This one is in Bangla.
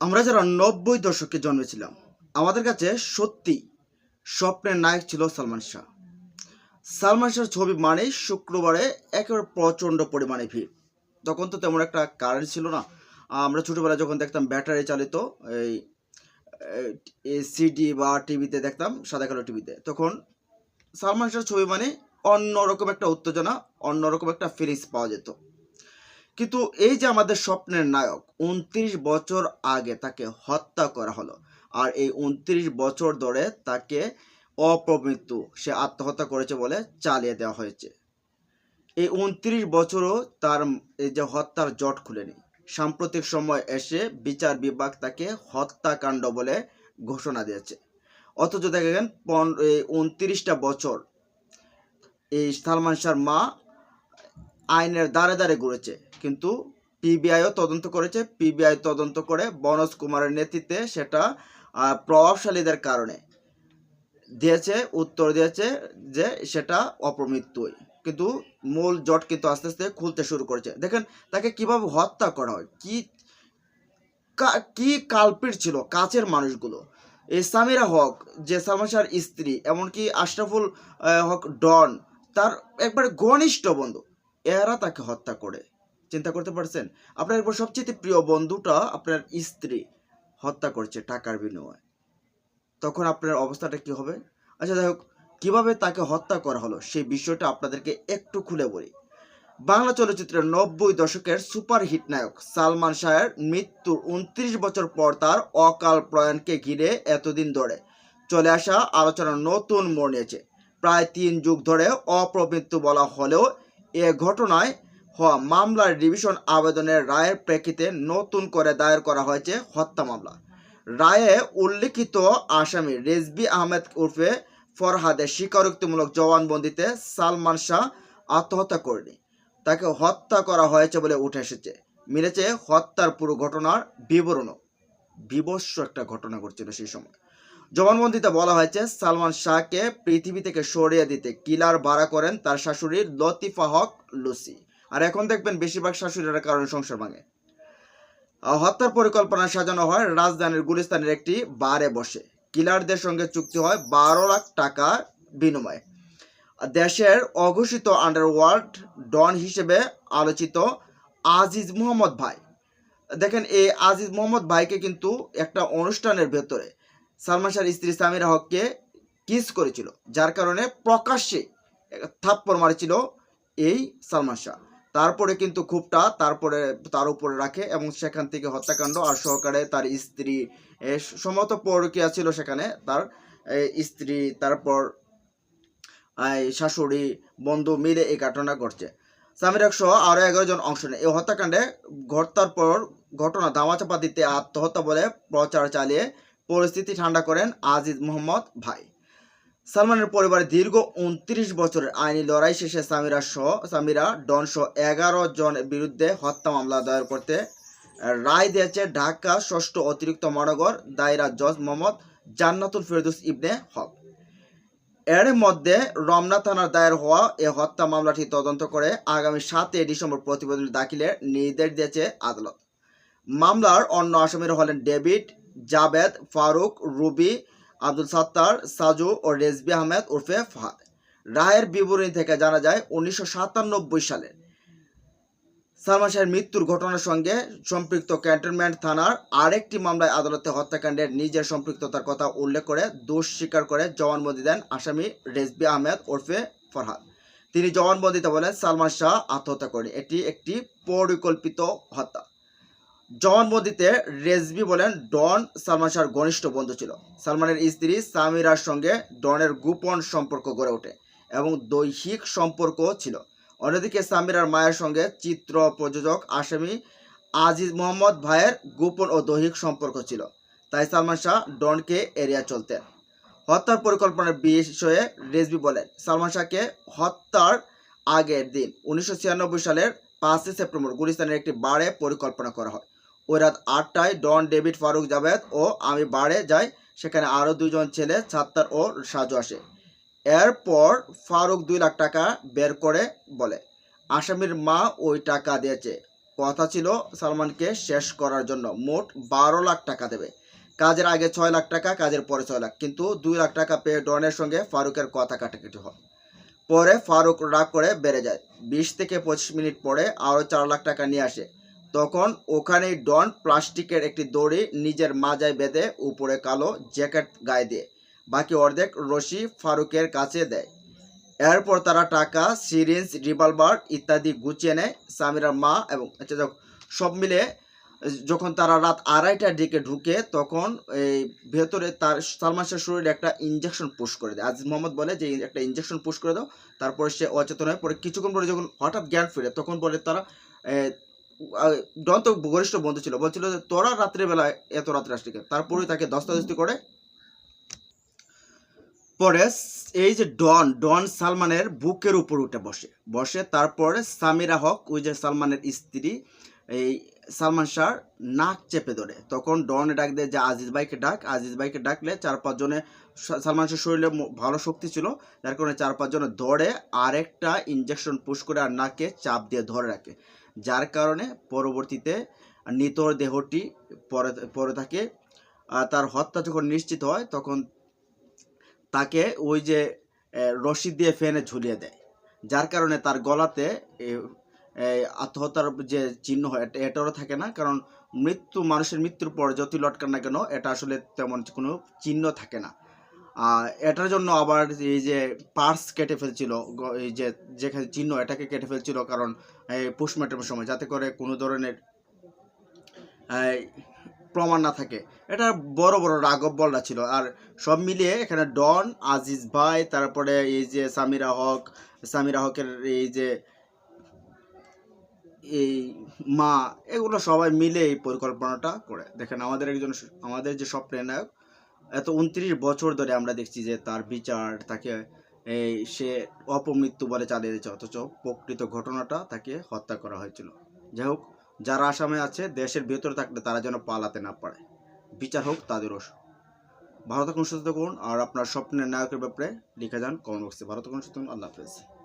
আমরা যারা নব্বই দশকে জন্মেছিলাম, আমাদের কাছে সত্যি স্বপ্নের নায়ক ছিল সালমান শাহ। সালমান শাহর ছবি মানে শুক্রবারে একেবারে প্রচণ্ড পরিমাণে ভিড়। তখন তো তেমন একটা কারেন্ট ছিল না। আমরা ছোটোবেলায় যখন দেখতাম ব্যাটারি চালিত, এই সিডি বা টিভিতে দেখতাম সাদা কালো টিভিতে তখন সালমান শাহর ছবি মানে অন্যরকম একটা উত্তেজনা, অন্যরকম একটা ফিলিংস পাওয়া যেত। কিন্তু এই যে আমাদের স্বপ্নের নায়ক, উনত্রিশ বছর আগে তাকে হত্যা করা হলো। আর এই উনত্রিশ বছর ধরে তাকে অপমৃত্যু, সে আত্মহত্যা করেছে বলে চালিয়ে দেওয়া হয়েছে। এই উনত্রিশ বছরও তার এই যে হত্যার জট খুলেনি। সাম্প্রতিক সময় এসে বিচার বিভাগ তাকে হত্যাকাণ্ড বলে ঘোষণা দিয়েছে। অথচ দেখেন, পন, এই উনত্রিশটা বছর এই সালমান শাহর মা আইনের দ্বারে দ্বারে ঘুরেছে। কিন্তু পিবিআইও তদন্ত করেছে। পিবিআই তদন্ত করে বনজ কুমারের নেতৃত্বে সেটা প্রভাবশালীদের কারণে দিয়েছে, উত্তর দিয়েছে যে সেটা অপমৃত্যুই কিন্তু মূল জট কিন্তু আস্তে আস্তে খুলতে শুরু করেছে। দেখেন, তাকে কীভাবে হত্যা করা হয়? কি কা- কালপিট ছিল কাছের মানুষগুলো? এই সামিরা হক, যে সালমান স্ত্রী, এমনকি আশরাফুল হক ডন, তার একবারে ঘনিষ্ঠ বন্ধু। এরা তাকে হত্যা করে। চিন্তা করতে পারছেন? আপনার একবার সবচেয়ে প্রিয় বন্ধুটা আপনার স্ত্রী হত্যা করছে টাকার বিনিময়ে। তখন আপনার অবস্থাটা কি হবে? আচ্ছা যাই হোক, কীভাবে তাকে হত্যা করা হলো সেই বিষয়টা আপনাদেরকে একটু খুলে বলি। বাংলা চলচ্চিত্রের নব্বই দশকের সুপারহিট নায়ক সালমান শাহের মৃত্যুর উনত্রিশ বছর পর তার অকাল প্রয়াণকে ঘিরে এতদিন ধরে চলে আসা আলোচনা নতুন মোড় নিয়েছে। প্রায় তিন যুগ ধরে অপ্রমৃত্যু বলা হলেও এ ঘটনায় হওয়া মামলার রিভিশন আবেদনের রায়ের প্রেক্ষিতে নতুন করে দায়ের করা হয়েছে হত্যা মামলা। রায়ে উল্লিখিত আসামি রেজবি আহমেদ উর্ফে ফরহাদের স্বীকারোক্তিমূলক জবানবন্দিতে সালমান শাহ আত্মহত্যা করেনি। তাকে হত্যা করা হয়েছে বলে উঠে এসেছে। মিলেছে হত্যার পুরো ঘটনার বিবরণও। বিভৎস একটা ঘটনা ঘটছিল সেই সময়। জবানবন্দিতে বলা হয়েছে, সালমান শাহকে পৃথিবী থেকে সরিয়ে দিতে কিলার ভাড়া করেন তার শাশুড়ি লতিফা হক লুসি। আর এখন দেখবেন বেশিরভাগ শাশুড়ির কারণে সংসার ভাঙে। হত্যার পরিকল্পনা সাজানো হয়, রাজধানীর গুলিস্তানের একটি বারে বসে। কিলারদের সঙ্গে চুক্তি হয় বারো লাখ টাকা বিনিময়ে। দেশের অঘোষিত আন্ডারওয়ার্ল্ড ডন হিসেবে আলোচিত আজিজ মোহাম্মদ ভাই। দেখেন, এই আজিজ মোহাম্মদ ভাইকে কিন্তু একটা অনুষ্ঠানের ভেতরে সালমান শাহর স্ত্রী সামিরা হককে কিস করেছিল যার কারণে প্রকাশ্যে থাপ্পড় মারেছিল এই সালমান শাহ। তারপরে কিন্তু খুবটা তারপরে তার উপরে রাখে এবং সেখান থেকে হত্যাকাণ্ড আর সহকারে তার স্ত্রী এ, সম্ভবত পরকিয়া ছিল সেখানে তার স্ত্রী তারপর শাশুড়ি বন্ধু মিলে এই ঘটনা ঘটছে। সামিরাক সহ আরও এগারো জন অংশ নেয়। এই হত্যাকাণ্ডে ঘটার পর ঘটনা ধামাচাপা দিতে আত্মহত্যা বলে প্রচার চালিয়ে পরিস্থিতি ঠান্ডা করেন আজিজ মোহাম্মদ ভাই। সালমানের পরিবারে দীর্ঘ উনত্রিশ বছরের আইনি লড়াই শেষে সামিরা সহ সামিরা ডন সহ এগারো জনের বিরুদ্ধে হত্যা মামলা দায়ের করতে রায় দিয়েছে ঢাকা ষষ্ঠ অতিরিক্ত মহানগর দায়রা জজ মোহাম্মদ জান্নাতুল ফেরদৌস ইবনে হক। এর মধ্যে রমনা থানার দায়ের হওয়া এ হত্যা মামলাটি তদন্ত করে আগামী সাতই ডিসেম্বর প্রতিবেদন দাখিলের নির্দেশ দিয়েছে আদালত। মামলার অন্য আসামিরা হলেন ডেভিড জাবেদ, ফারুক, রুবি, আব্দুল সাত্তার, সাজু ও রেজবি আহমেদ ওরফে ফাহাদ। রায়ের বিবরণী থেকে জানা যায়, উনিশশো সাতানব্বই সালে সালমান শাহের মৃত্যুর ঘটনার সঙ্গে সম্পৃক্ত ক্যান্টনমেন্ট থানার আরেকটি মামলায় আদালতে হত্যাকাণ্ডের নিজের সম্পৃক্ততার কথা উল্লেখ করে দোষ স্বীকার করে জবানবন্দি দেন আসামি রেজবি আহমেদ ওরফে ফরহাদ। তিনি জবানবন্দিতে বলেন, সালমান শাহ আত্মহত্যা করেন। এটি একটি পরিকল্পিত হত্যা। জবানবন্দিতে রেজবি বলেন ডন সালমান শাহর ঘনিষ্ঠ বন্ধু ছিল। সালমানের স্ত্রী সামিরার সঙ্গে ডনের গোপন সম্পর্ক গড়ে ওঠে এবং দৈহিক সম্পর্ক ছিল। অন্যদিকে সামিরার মায়ের সঙ্গে চিত্র প্রযোজক আসামি আজিজ মোহাম্মদ ভাইয়ের গোপন ও দৈহিক সম্পর্ক ছিল। তাই সালমান শাহ ডনকে এরিয়া চলতেন। হত্যার পরিকল্পনার বিষয়ে রেজবি বলেন, সালমান শাহকে হত্যার আগের দিন উনিশশো ছিয়ানব্বই সালের পাঁচই সেপ্টেম্বর গুলিস্তানের একটি বারে পরিকল্পনা করা হয়। ওই রাত আটটায় ডন ডেভিড ফারুক জাভেদ ও আমি বারে যাই, সেখানে আরও দুজন ছেলে, ছাত্তার ও সাজু আসে। এরপর ফারুক দুই লাখ টাকা বের করে বলে, আসামির মা ওই টাকা দিয়েছে। কথা ছিল সালমানকে শেষ করার জন্য, মোট বারো লাখ টাকা দেবে। কাজের আগে ছয় লাখ টাকা, কাজের পরে ছয় লাখ, কিন্তু দুই লাখ টাকা পেয়ে ডনের সঙ্গে ফারুকের কথা কাটাকাটি হয়। পরে ফারুক রাগ করে বেড়ে যায়। বিশ থেকে পঁচিশ মিনিট পরে আরও চার লাখ টাকা নিয়ে আসে। তখন ওখানেই ডন প্লাস্টিকের একটি দড়ি নিজের মাজায় বেঁধে উপরে কালো জ্যাকেট গায়ে দিয়ে, বাকি অর্ধেক রশি ফারুকের কাছে দেয়। এরপর তারা টাকা, সিরিঞ্জ, রিভলভার ইত্যাদি গুছিয়ে নেয়। সামিরার মা এবং আচ্ছা সব মিলে, যখন তারা রাত আড়াইটার দিকে ঢুকে, তখন এই ভেতরে তার সালমান শাহ শরীরে একটা ইঞ্জেকশন পুশ করে দেয়। আজিজ মোহাম্মদ বলে যে, একটা ইঞ্জেকশন পুশ করে দাও, তারপরে সে অচেতন হয়ে পরে কিছুক্ষণ পরে যখন হঠাৎ জ্ঞান ফিরে, তখন বলে তারা ডন তো ঘনিষ্ঠ বন্ধু ছিল, বলছিল যে, তোরা রাত্রিবেলায় এত রাত্রে আসলি? তারপরে তাকে দস্তাদস্তি করে পরে এই যে ডন ডন সালমানের বুকের উপর উঠে বসে। বসে তারপরে সামিরা হক, ওই যে সালমানের স্ত্রী, এই সালমান শাহর নাক চেপে ধরে। তখন ডন ডাক দেয় যে, আজিজ ভাইকে ডাক। আজিজ ভাইকে ডাকলে চার পাঁচজনে সালমান শাহ শরীরে ভালো শক্তি ছিল। যার কারণে চার পাঁচজনে ধরে আরেকটা ইঞ্জেকশন পুশ করে আর নাকে চাপ দিয়ে ধরে রাখে। যার কারণে পরবর্তীতে নিতর দেহটি পরে পরে থাকে তার হত্যা যখন নিশ্চিত হয়, তখন তাকে ওই যে রশি দিয়ে ফেনে ঝুলিয়ে দেয়। যার কারণে তার গলাতে আত্মহত্যার যে চিহ্ন হয়, এটা, এটারও থাকে না, কারণ মৃত্যু, মানুষের মৃত্যুর পর যতই লটকান না কেন, এটা আসলে তেমন কোনো চিহ্ন থাকে না। এটার জন্য আবার এই যে পার্স কেটে ফেলছিল এই যে যেখানে চিহ্ন, এটাকে কেটে ফেলছিল কারণ পোস্টমর্টমের সময়, যাতে করে কোনো ধরনের প্রমাণ না থাকে। এটা বড় বড় রাঘব বলরা ছিল। আর সব মিলিয়ে এখানে ডন, আজিজ ভাই, তারপরে এই যে সামিরা হক, সামিরা হকের এই যে, এই মা, এগুলো সবাই মিলে এই পরিকল্পনাটা করে। দেখেন, আমাদের একজন, আমাদের যে স্বপ্নের নায়ক এত উনত্রিশ বছর ধরে আমরা দেখছি যে তার বিচার, তাকে, এই সে অপমৃত্যু বলে চালিয়ে দিচ্ছে অথচ প্রকৃত ঘটনাটা তাকে হত্যা করা হয়েছিল। যাই হোক, যারা আসামে আছে, দেশের ভেতরে থাকলে তারা যেন পালাতে না পারে। বিচার হোক তাদেরও ভালো থাকুন, সুস্থ থাকুন, আর আপনার স্বপ্নের নায়কের ব্যাপারে লিখে যান কমেন্ট বক্সে। ভালো থাকুন, সুস্থ আল্লাহ হাফেজ।